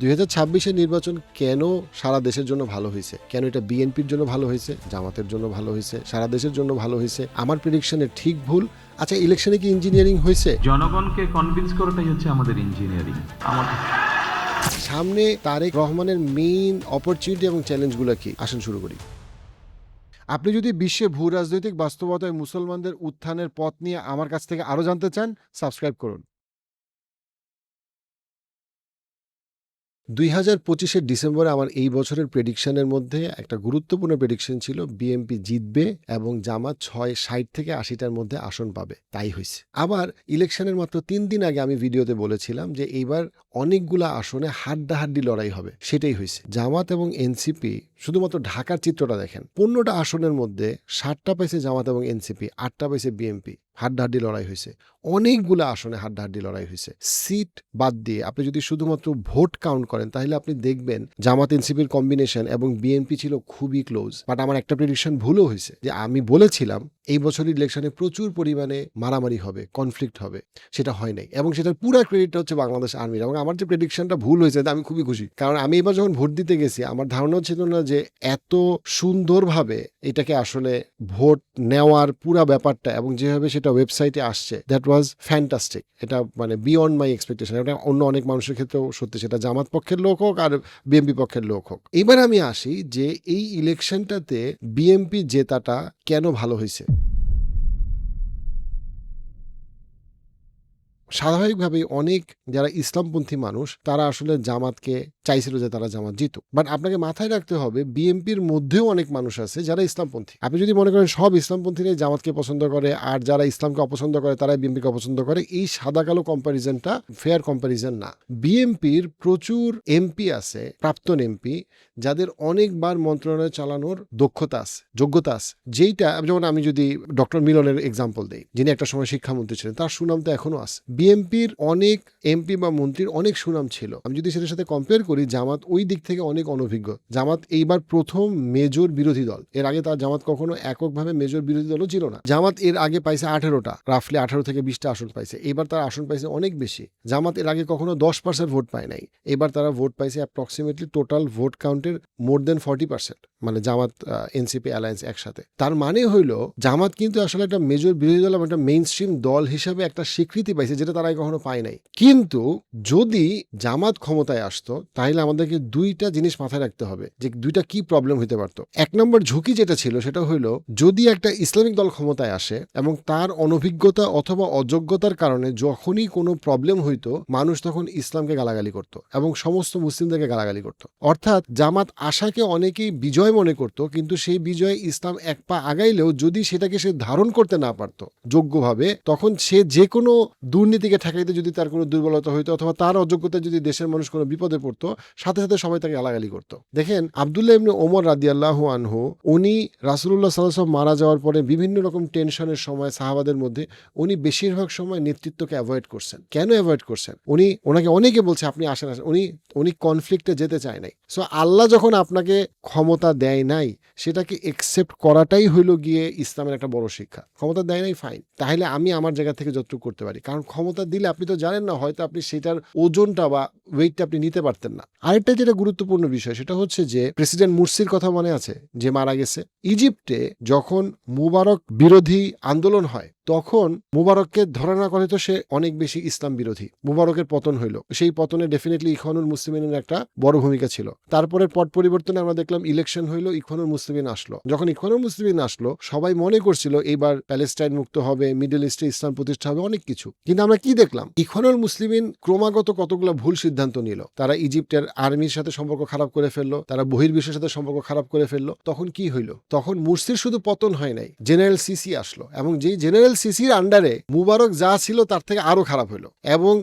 দুই হাজার ছাব্বিশের নির্বাচন কেন সারা দেশের জন্য ভালো হয়েছে? কেন এটা বিএনপির জন্য ভালো হয়েছে? জামাতের জন্য ভালো হয়েছে? সারা দেশের জন্য ভালো হয়েছে? আমার প্রেডিকশনের ঠিক ভুল? আচ্ছা ইলেকশনে কি ইঞ্জিনিয়ারিং হয়েছে? জনগণকে কনভিন্স করাটাই হচ্ছে আমাদের ইঞ্জিনিয়ারিং আমাদের সামনে তারেক রহমানের মেইন অপরচুনিটি এবং চ্যালেঞ্জগুলো কি? আসেন শুরু করি। আপনি যদি বিশ্বে ভূ রাজনৈতিক বাস্তবতায় মুসলমানদের উত্থানের পথ নিয়ে আমার কাছ থেকে আরও জানতে চান সাবস্ক্রাইব করুন। দুই হাজার পঁচিশের ডিসেম্বরে আমার এই বছরের প্রেডিকশনের মধ্যে একটা গুরুত্বপূর্ণ প্রেডিকশন ছিল বিএমপি জিতবে এবং জামাত ছয় ষাট থেকে আশিটার মধ্যে আসন পাবে। তাই হয়েছে। আবার ইলেকশনের মাত্র তিন দিন আগে আমি ভিডিওতে বলেছিলাম যে এইবার অনেকগুলা আসনে হাড্ডাহাড্ডি লড়াই হবে। সেটাই হয়েছে। জামাত এবং এনসিপি, শুধুমাত্র ঢাকার চিত্রটা দেখেন, পনেরোটা আসনের মধ্যে ষাটটা পাইছে জামাত এবং এনসিপি, আটটা পাইছে বিএমপি। হাড্ডাহাড্ডি লড়াই হয়েছে। অনেকগুলো আসনে হাড্ডাহাড্ডি লড়াই হয়েছে। সিট বাদ দিয়ে আপনি যদি শুধুমাত্র ভোট কাউন্ট করেন, তাহলে আপনি দেখবেন জামাত এনসিপির কম্বিনেশন এবং বিএনপি ছিল খুবই ক্লোজ বাট আমার একটা প্রেডিকশন ভুলও হয়েছে যে আমি বলেছিলাম এই বছরের ইলেকশনে প্রচুর পরিমাণে মারামারি হবে কনফ্লিক্ট হবে, সেটা হয় নাই। এবং সেটার পুরো ক্রেডিটটা হচ্ছে বাংলাদেশ আর্মির এবং আমার যে প্রেডিকশনটা ভুল হয়েছে, আমি খুবই খুশি। কারণ আমি এবার যখন ভোট দিতে গেছি, আমার ধারণা ছিল না যে এত সুন্দরভাবে এটাকে আসলে ভোট নেওয়ার পুরা ব্যাপারটা এবং যেভাবে সেটা ওয়েবসাইটে আসছে দ্যাট ওয়াজ ফ্যান্টাস্টিক এটা মানে বিয়ন্ড মাই এক্সপেকটেশন এটা অন্য অনেক মানুষের ক্ষেত্রেও সত্যি, সেটা জামাত পক্ষের লোক হোক আর বিএমপি পক্ষের লোক হোক। এবার আমি আসি যে এই ইলেকশনটাতে বিএমপি জেতাটা কেন ভালো হয়েছে? স্বাভাবিকভাবেই অনেক যারা ইসলামপন্থী মানুষ তারা আসলে জামাতকে চাইছিল যে তারা জামাত জিতুক। বাট আপনাকে মাথায় রাখতে হবে, বিএনপির মধ্যেও অনেক মানুষ আছে যারা ইসলামপন্থী। আপনি যদি মনে করেন সব ইসলামপন্থীরাই জামাতকে পছন্দ করে, আর যারা ইসলামকে অপছন্দ করে, তারাই বিএনপিকে অপছন্দ করে, এই সাদা কালো কম্প্যারিজনটা ফেয়ার কম্প্যারিজন না। বিএনপির প্রচুর এমপি আছে, প্রাক্তন এমপি যাদের অনেকবার মন্ত্রণালয় চালানোর দক্ষতা আছে, যোগ্যতা আছে। যেইটা, যেমন আমি যদি ডক্টর মিলনের এক্সাম্পল দেই, যিনি একটা সময় শিক্ষামন্ত্রী ছিলেন, তার সুনাম তো এখনও আছে। বিএনপির অনেক এমপি বা মন্ত্রীর অনেক সুনাম ছিল। আমি যদি সেটার সাথে কম্পেয়ার করি জামাত ওই দিক থেকে অনেক অনভিজ্ঞ। জামাত এইবার প্রথম মেজর বিরোধী দল। এর আগে তার জামাত কখনো এককভাবে মেজর বিরোধী দলও ছিল না। জামাত এর আগে পাইছে আঠেরোটা, রাফলি আঠারো থেকে বিশটা আসন পাইছে। এবার তার আসন পাইছে অনেক বেশি। জামাত এর আগে কখনো দশ পার্সেন্ট ভোট পায় নাই। এবার তারা ভোট পাইছে অ্যাপ্রক্সিমেটলি টোটাল ভোট কাউন্টের মোর দেন ফর্টি পার্সেন্ট মানে জামাত এনসিপি অ্যালায়েন্স একসাথে। তার মানে হইল, জামাত কিন্তু আসলে একটা মেজর বিরোধী দল একটা মেইন স্ট্রিম দল হিসাবে একটা স্বীকৃতি পাইছে যেটা তারা কখনো পায় নাই। কিন্তু যদি জামাত ক্ষমতায় আসতো তাহলে আমাদেরকে দুইটা জিনিস মাথায় রাখতে হবে যে দুইটা কি প্রবলেম হতে পারতো। এক নম্বর ঝুঁকি যেটা ছিল সেটা হইল, যদি একটা ইসলামিক দল ক্ষমতায় আসে এবং তার অনভিজ্ঞতা অথবা অযোগ্যতার কারণে যখনই কোনো প্রবলেম হইতো, মানুষ তখন ইসলামকে গালাগালি করত এবং সমস্ত মুসলিমদেরকে গালাগালি করত। অর্থাৎ জামাত আশাকে অনেকেই বিজয় মনে করত, কিন্তু সেই বিজয়ে ইসলাম এক পা আগাইলেও যদি সেটাকে সে ধারণ করতে না পারত যোগ্যভাবে, তখন সে যে কোনো দুর্নীতিকে ঠেকাইতে যদি তার কোনো দুর্বলতা হইতো অথবা তার অযোগ্যতা যদি দেশের মানুষ কোনো বিপদে পড়তো সাথে সাথে সবাই তাকে গালাগালি করতো। দেখেন, আবদুল্লাহ ইবনে ওমর রাদিয়াল্লাহু আনহু, উনি রাসুল্লাহ সাল্লাম মারা যাওয়ার পরে বিভিন্ন রকম টেনশনের সময় সাহাবাদের মধ্যে উনি বেশিরভাগ সময় নেতৃত্বকে অ্যাভয়েড করছেন। কেন অ্যাভয়েড করছেন? উনি ওনাকে অনেকে বলছে, আপনি আসেন আসেন। উনি উনি কনফ্লিক্টে যেতে চায় নাই। সো আল্লাহ যখন আপনাকে ক্ষমতা দেয় নাই, সেটাকে একসেপ্ট করাটাই হইল গিয়ে ইসলামের একটা বড় শিক্ষা। ক্ষমতা দেয় নাই ফাইন তাহলে আমি আমার জায়গা থেকে যতটুকু করতে পারি। কারণ ক্ষমতা দিলে আপনি তো জানেন না, হয়তো আপনি সেটার ওজনটা বা ওয়েটটা আপনি নিতে পারতেন না। আরেকটা যেটা গুরুত্বপূর্ণ বিষয়, সেটা হচ্ছে যে প্রেসিডেন্ট মুরসির কথা মনে আছে? যে মারা গেছে। ইজিপ্টে যখন মুবারক বিরোধী আন্দোলন হয় তখন মুবারককে ধরা না করে তো সে অনেক বেশি ইসলাম বিরোধী। মুবারকের পতন হইল। সেই পতনে ডেফিনেটলি ইখওয়ানুল মুসলিমিনের একটা বড় ভূমিকা ছিল। তারপরে পট পরিবর্তনে আমরা দেখলাম ইলেকশন হইল ইখওয়ানুল মুসলিমিন আসলো। যখন ইখওয়ানুল মুসলিমিন আসলো, সবাই মনে করছিল এইবার প্যালেস্টাইন মুক্ত হবে, মিডল ইস্টে ইসলাম প্রতিষ্ঠা হবে, অনেক কিছু। কিন্তু আমরা কি দেখলাম? ইখওয়ানুল মুসলিমিন ক্রমাগত কতগুলো ভুল সিদ্ধান্ত নিল। তারা ইজিপ্টের আর্মির সাথে সম্পর্ক খারাপ করে ফেলল, তারা বহির্বিশ্বের সাথে সম্পর্ক খারাপ করে ফেলল। তখন কি হইল? তখন মুরসির শুধু পতন হয় নাই, জেনারেল সিসি আসলো এবং যেই জেনারেল সিসির আন্ডারে মুবারক যা ছিল তার থেকে আরও খারাপ হইল এবং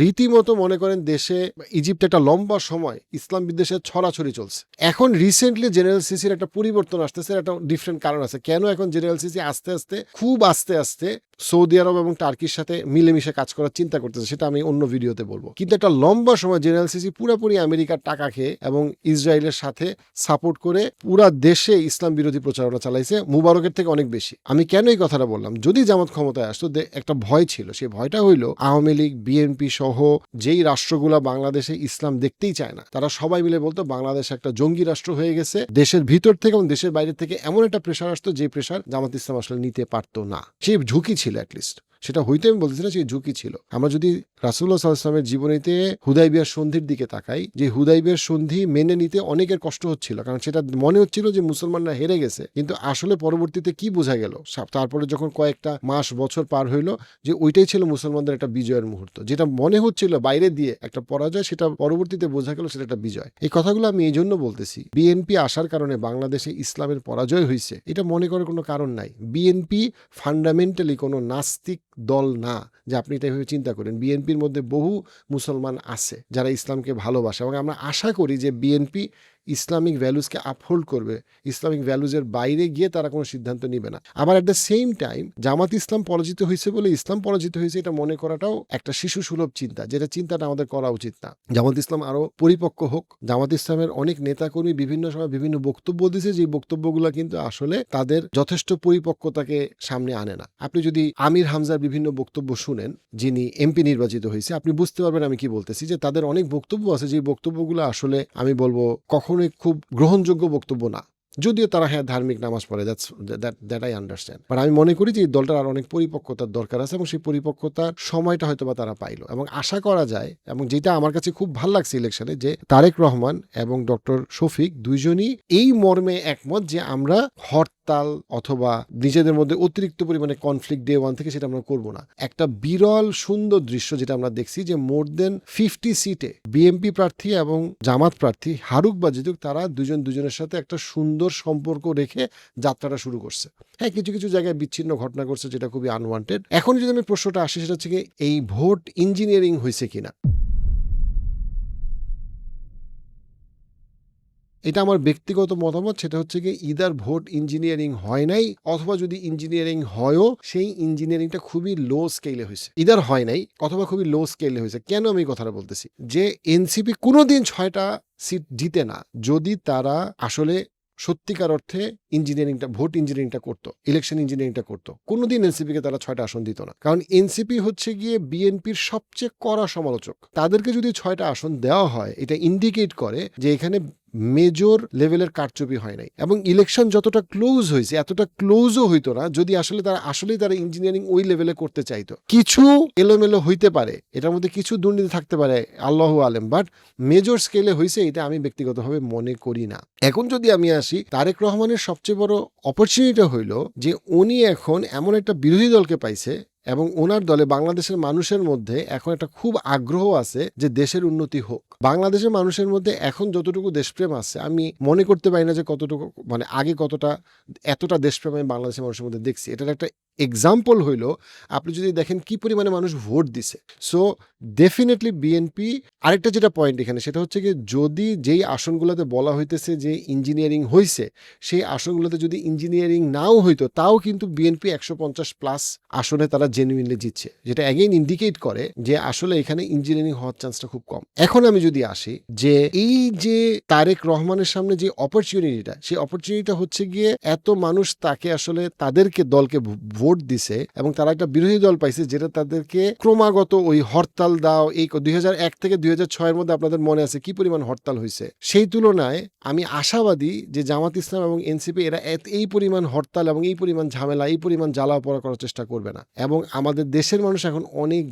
রীতিমতো মনে করেন দেশে ইজিপ্টে একটা লম্বা সময় ইসলাম বিদ্বেষের ছড়াছড়ি চলছে। এখন রিসেন্টলি জেনারেল সিসির একটা পরিবর্তন আসতেছে একটা ডিফারেন্ট কারণ আছে। কেন এখন জেনারেল সিসি আস্তে আস্তে, খুব আস্তে আস্তে সৌদি আরব এবং টার্কির সাথে মিলেমিশে কাজ করার চিন্তা করতেছে, সেটা আমি অন্য ভিডিওতে বলব। কিন্তু একটা লম্বা সময় জেনারেল সিসি পুরোপুরি আমেরিকার টাকা খেয়ে এবং ইসরায়েলের সাথে সাপোর্ট করে পুরা দেশে ইসলাম বিরোধী প্রচারণা চালাইছে, মুবারকের থেকে অনেক বেশি। আমি কেন এই কথাটা বললাম? যদি জামাত ক্ষমতায় আসতো একটা ভয় ছিল। সেই ভয়টা হইল আওয়ামী লীগ, বিএনপি সহ যেই রাষ্ট্রগুলো বাংলাদেশে ইসলাম দেখতেই চায় না, তারা সবাই মিলে বলতো, বাংলাদেশ একটা জঙ্গি রাষ্ট্র হয়ে গেছে। দেশের ভিতর থেকে এবং দেশের বাইরে থেকে এমন একটা প্রেশার আসতো, যে প্রেশার জামাত ইসলাম আসলে নিতে পারতো না। সেই ঝুঁকি ছিল অ্যাটলিস্ট সেটা হইতে আমি বলতেছি না সেই ঝুঁকি ছিল। আমরা যদি রাসুল্লাহ সাল্লামের জীবনীতে হুদাইবিয়ার সন্ধির দিকে তাকাই, যে হুদাইবিয়ার সন্ধি মেনে নিতে অনেকের কষ্ট হচ্ছিল, কারণ সেটা মনে হচ্ছিল যে মুসলমানরা হেরে গেছে। কিন্তু আসলে পরবর্তীতে কি বোঝা গেল? তারপরে যখন কয়েকটা মাস, বছর পার হইল, যে ওইটাই ছিল মুসলমানদের একটা বিজয়ের মুহূর্ত। যেটা মনে হচ্ছিল বাইরে দিয়ে একটা পরাজয়, সেটা পরবর্তীতে বোঝা গেল সেটা একটা বিজয়। এই কথাগুলো আমি এই জন্য বলতেছি, বিএনপি আসার কারণে বাংলাদেশে ইসলামের পরাজয় হয়েছে এটা মনে করার কোনো কারণ নাই। বিএনপি ফান্ডামেন্টালি কোনো নাস্তিক দল না, যে আপনি এটা এভাবে চিন্তা করেন। বিএনপির মধ্যে বহু মুসলমান আছে যারা ইসলামকে ভালোবাসে এবং আমরা আশা করি যে বিএনপি ইসলামিক ভ্যালুজকে আপহোল্ড করবে, ইসলামিক ভ্যালুজের বাইরে গিয়ে তারা কোনো সিদ্ধান্ত নিবে না। আবার at the same time Jamaat Islam পরাজিত হয়েছে বলে ইসলাম পরাজিত হয়েছে, এটা মনে করাটাও একটা শিশু সুলভ চিন্তা, যেটা চিন্তাটা আমাদের করা উচিত না। জামাত ইসলাম আরও পরিপক্ক হোক, জামাত ইসলামের অনেক নেতাকর্মী বিভিন্ন সময় বিভিন্ন বক্তব্য দিয়েছে যে বক্তব্যগুলো কিন্তু আসলে তাদের যথেষ্ট পরিপক্কতাকে সামনে আনে না। আপনি যদি আমির হামজার বিভিন্ন বক্তব্য শুনেন, যিনি এমপি নির্বাচিত হয়েছে, আপনি বুঝতে পারবেন আমি কি বলতেছি, যে তাদের অনেক বক্তব্য আছে যে বক্তব্যগুলো আসলে আমি বলব কখনোই খুব গ্রহণযোগ্য বক্তব্য না। যদিও তারা হ্যাঁ ধার্মিক নামাজ পড়ে that's that that I understand but আমি মনে করি যে এই দলটার আর অনেক পরিপক্কতার দরকার আছে এবং সেই পরিপক্কতার সময়টা হয়তো বা তারা পাইলো। এবং আশা করা যায়, এবং যেটা আমার কাছে খুব ভালো লাগছে ইলেকশনে যে তারেক রহমান এবং ডক্টর শফিক দুইজনই এই মর্মে একমত যে আমরা হরতাল অথবা নিজেদের মধ্যে অতিরিক্ত পরিমাণে কনফ্লিক্ট ডে ওয়ান থেকে সেটা আমরা করব না। একটা বিরল, সুন্দর দৃশ্য যেটা আমরা দেখছি যে মোর দেন ফিফটি সিটে বিএমপি প্রার্থী এবং জামাত প্রার্থী হারুক বা জিতুক তারা দুজন দুজনের সাথে একটা সুন্দর সম্পর্ক রেখে যাত্রাটা শুরু করছে। হ্যাঁ কিছু কিছু জায়গায় বিচ্ছিন্ন ঘটনা করছে যেটা খুবই আনওয়ান্টেড এখন যদি আমি প্রশ্নটা আসি সেটা হচ্ছে এই ভোট ইঞ্জিনিয়ারিং হয়েছে কিনা? এটা আমার ব্যক্তিগত মতামত, সেটা হচ্ছে কি ইদার ভোট ইঞ্জিনিয়ারিং হয় নাই অথবা যদি ইঞ্জিনিয়ারিং হয়ও, সেই ইঞ্জিনিয়ারিংটা খুবই লো স্কেলে হয়েছে। ইদার হয় নাই অথবা খুবই লো স্কেলে হয়েছে। কেন আমি কথাটা বলতেছি? যে এনসিপি কোনোদিন ছয়টা সিট জিতে না, যদি তারা আসলে সত্যিকার অর্থে ইঞ্জিনিয়ারিংটা, ভোট ইঞ্জিনিয়ারিংটা করতো ইলেকশন ইঞ্জিনিয়ারিংটা করতো। কোনোদিন এনসিপিকে তারা ছয়টা আসন দিত না। কারণ এনসিপি হচ্ছে গিয়ে বিএনপির সবচেয়ে কড়া সমালোচক। তাদেরকে যদি ছয়টা আসন দেওয়া হয়, এটা ইন্ডিকেট করে যে এখানে মেজর লেভেলের কারচুপি হয় নাই। এবং ইলেকশন যতটা ক্লোজ হয়েছে, এতটা ক্লোজও হইতো না, যদি আসলে তারা, আসলেই তারা ইঞ্জিনিয়ারিং ওই লেভেলে করতে চাইতো। কিছু এলোমেলো হইতে পারে, এটার মধ্যে কিছু দুর্নীতি থাকতে পারে, আল্লাহ আলেম বাট মেজর স্কেলে হয়েছে এটা আমি ব্যক্তিগতভাবে মনে করি না। এখন যদি আমি আসি, তারেক রহমানের সবচেয়ে বড় অপরচুনিটি হইল যে উনি এখন এমন একটা বিরোধী দলকে পাইছে এবং ওনার দলে বাংলাদেশের মানুষের মধ্যে এখন একটা খুব আগ্রহ আছে যে দেশের উন্নতি হোক। বাংলাদেশের মানুষের মধ্যে এখন যতটুকু দেশপ্রেম আছে, আমি মনে করতে পারি না যে কতটুকু মানে আগে কতটা, এতটা দেশপ্রেম আমি বাংলাদেশের মানুষের মধ্যে দেখছি। এটার একটা এক্সাম্পল হইল, আপনি যদি দেখেন কি পরিমাণে মানুষ ভোট দিছে। সো ডেফিনেটলি বিএনপি আরেকটা যেটা পয়েন্ট এখানে, সেটা হচ্ছে কি যদি যেই আসনগুলোতে বলা হইতেছে যে ইঞ্জিনিয়ারিং হয়েছে সেই আসনগুলোতে যদি ইঞ্জিনিয়ারিং নাও হইতো, তাও কিন্তু বিএনপি একশো পঞ্চাশ প্লাস আসনে তারা জেনুইনলি জিতছে। যেটা অ্যাগেইন ইন্ডিকেট করে যে আসলে এখানে ইঞ্জিনিয়ারিং হওয়ার চান্সটা খুব কম। এখন আমি যদি আসি যে এই যে তারেক রহমানের সামনে যে অপরচুনিটিটা সেই অপরচুনিটিটা হচ্ছে গিয়ে এত মানুষ তাকে আসলে তাদেরকে দলকে ভোট দিছে এবং তারা একটা বিরোধী দল পাইছে যেটা তাদেরকে ক্রমাগত ওই হরতাল দাও, এই দুই হাজার এক থেকে দুই এর মধ্যে আপনাদের মনে আছে কি পরিমাণ হরতাল হয়েছে সেই তুলনায় আমি আশাবাদী যে জামাত ইসলাম এবং এনসিপি এরা এই পরিমাণ হরতাল এবং এই পরিমাণ ঝামেলা, এই পরিমাণ জ্বালা পড়া করার চেষ্টা করবে না। এবং আমাদের দেশের মানুষ এখন অনেক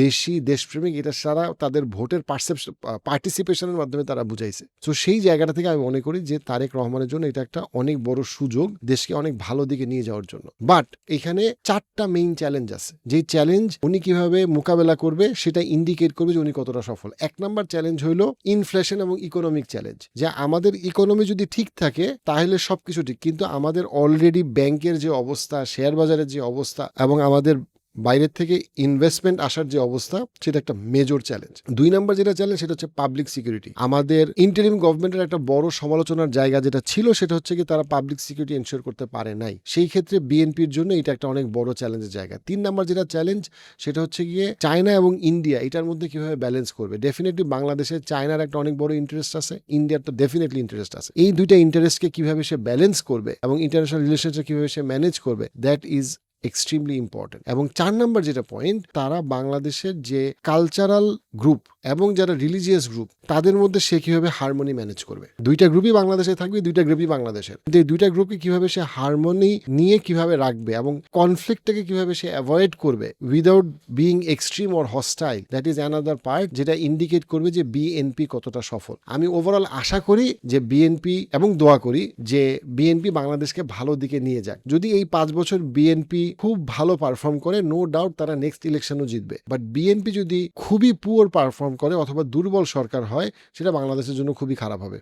বেশি দেশপ্রেমিক, এটা সারা তাদের ভোটের পারসেপশন পার্টিসিপেশনের মাধ্যমে তারা বুঝাইছে। তো সেই জায়গাটা থেকে আমি মনে করি যে তারেক রহমানের জন্য এটা একটা অনেক বড় সুযোগ দেশকে অনেক ভালো দিকে নিয়ে যাওয়ার জন্য। বাট এখানে চারটা মেইন চ্যালেঞ্জ আছে। যে চ্যালেঞ্জ উনি কীভাবে মোকাবেলা করবে, সেটা ইন্ডিকেট করবে যে উনি কতটা সফল। এক নম্বর চ্যালেঞ্জ হলো ইনফ্লেশন এবং ইকোনমিক চ্যালেঞ্জ যে আমাদের ইকোনমি যদি ঠিক থাকে, তাহলে সবকিছু ঠিক। কিন্তু আমাদের অলরেডি ব্যাংকের যে অবস্থা শেয়ার বাজারের যে অবস্থা এবং আমাদের বাইরের থেকে ইনভেস্টমেন্ট আসার যে অবস্থা, সেটা একটা মেজর চ্যালেঞ্জ দুই নম্বর যেটা চ্যালেঞ্জ সেটা হচ্ছে পাবলিক সিকিউরিটি আমাদের ইন্টারিম গভর্নমেন্টের একটা বড় সমালোচনার জায়গা যেটা ছিল, সেটা হচ্ছে কি তারা পাবলিক সিকিউরিটি এনশিওর করতে পারে নাই। সেই ক্ষেত্রে বিএনপির জন্য এটা একটা অনেক বড় চ্যালেঞ্জের জায়গা। তিন নম্বর যেটা চ্যালেঞ্জ সেটা হচ্ছে গিয়ে চায়না এবং ইন্ডিয়া এটার মধ্যে কীভাবে ব্যালেন্স করবে? ডেফিনেটলি বাংলাদেশে চায়নার একটা অনেক বড় ইন্টারেস্ট আছে ইন্ডিয়ার তো ডেফিনেটলি ইন্টারেস্ট আছে। এই দুইটা ইন্টারেস্টকে কীভাবে সে ব্যালেন্স করবে এবং ইন্টারন্যাশনাল রিলেশনশিপ কীভাবে সে ম্যানেজ করবে দ্যাট ইজ এক্সট্রিমলি ইম্পর্টেন্ট এবং চার নাম্বার যেটা পয়েন্ট তারা বাংলাদেশের যে কালচারাল গ্রুপ এবং যারা রিলিজিয়াস গ্রুপ তাদের মধ্যে সে কীভাবে হারমোনি ম্যানেজ করবে? দুইটা গ্রুপই বাংলাদেশে থাকবে, দুইটা গ্রুপই বাংলাদেশের। এই দুইটা গ্রুপকে কীভাবে সে হারমোনি নিয়ে কীভাবে রাখবে এবং কনফ্লিক্টটাকে কীভাবে সে অ্যাভয়েড করবে without being extreme or hostile that is another part যেটা ইন্ডিকেট করবে যে বিএনপি কতটা সফল। আমি ওভারঅল আশা করি যে বিএনপি এবং দোয়া করি যে বিএনপি বাংলাদেশকে ভালো দিকে নিয়ে যাক। যদি এই পাঁচ বছর বিএনপি খুব ভালো পারফর্ম করে নো ডাউট তারা নেক্সট ইলেকশনও জিতবে। বাট বিএনপি যদি খুবই পুয়ার পারফর্ম করে অথবা দুর্বল সরকার হয় সেটা বাংলাদেশের জন্য খুবই খারাপ হবে।